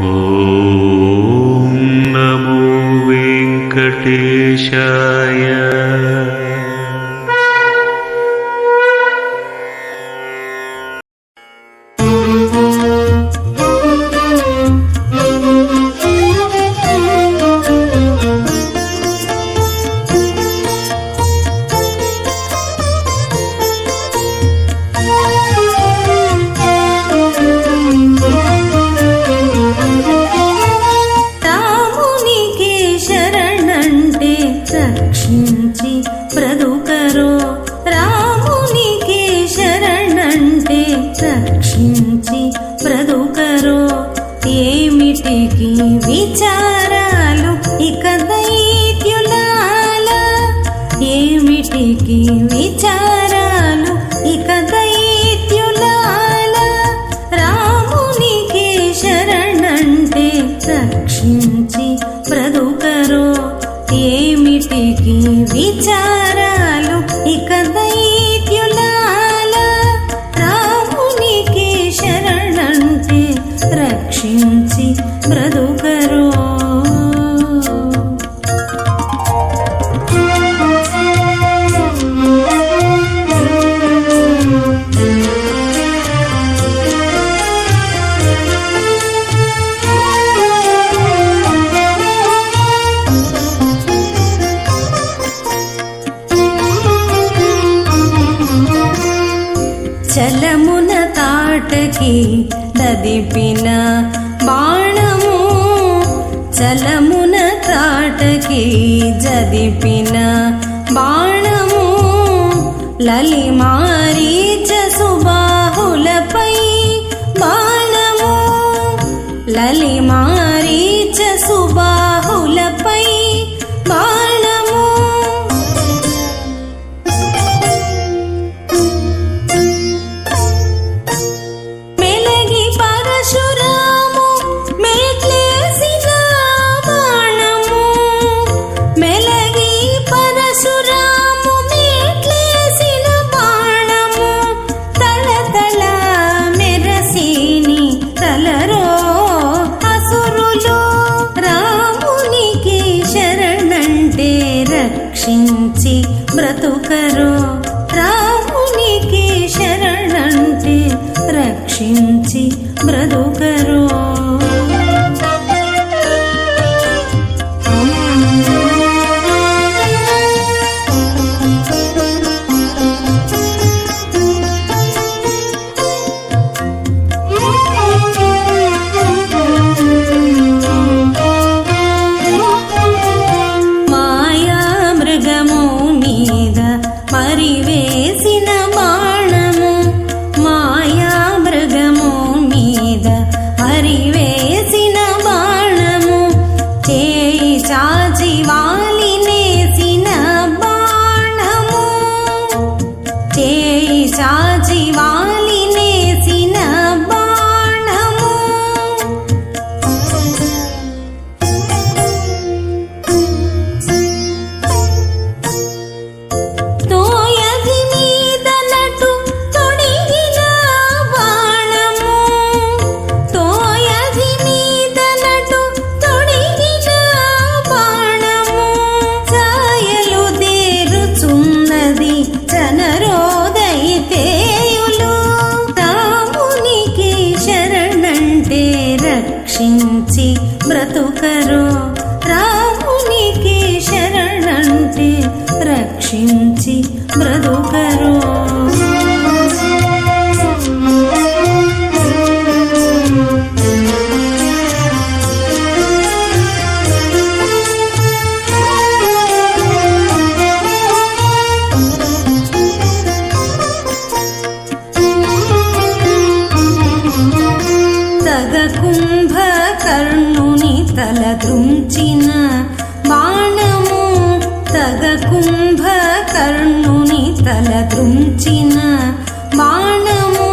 ॐ नमो वेङ्कटेशाय రక్షించి ప్రదుకరో రామునికి శరణంటే రక్షించి ప్రదుకరో ఏమిటికి విచార ఏమిటికి విచారాలు? ఇక దైత్యులాల రామునికి శరణంటే రక్షించి బ్రతుకరో. చలమున తాటకి దదిపిన బాణము చలమున తాటకి జదిపిన బాణము లలిమారీచ సుబాహులపై బాణము లలి రక్షించి బ్రతుకరు. రామునికి శరణంటే రక్షించి బ్రతుకరు. రక్షించి బ్రతుకరు. రామునికి శరణంటే రక్షించి బ్రతుకరు. తుంచిన బాణము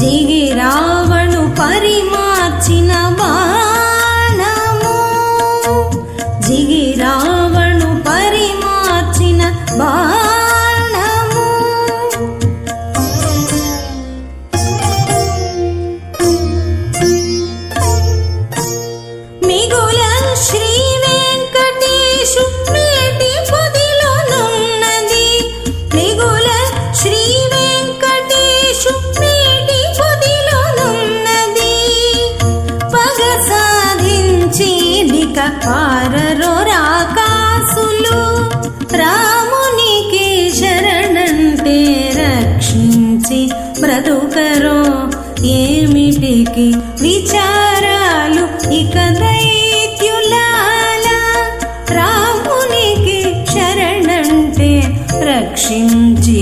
జిగి రావణు పరిమార్చిన బాణము సత్వారరో రాకాసులు రామునికి శరణంటే రక్షించి బ్రతుకరో. ఏమిటికి విచారాలు ఇక దైత్యులాల రామునికి శరణంటే రక్షించి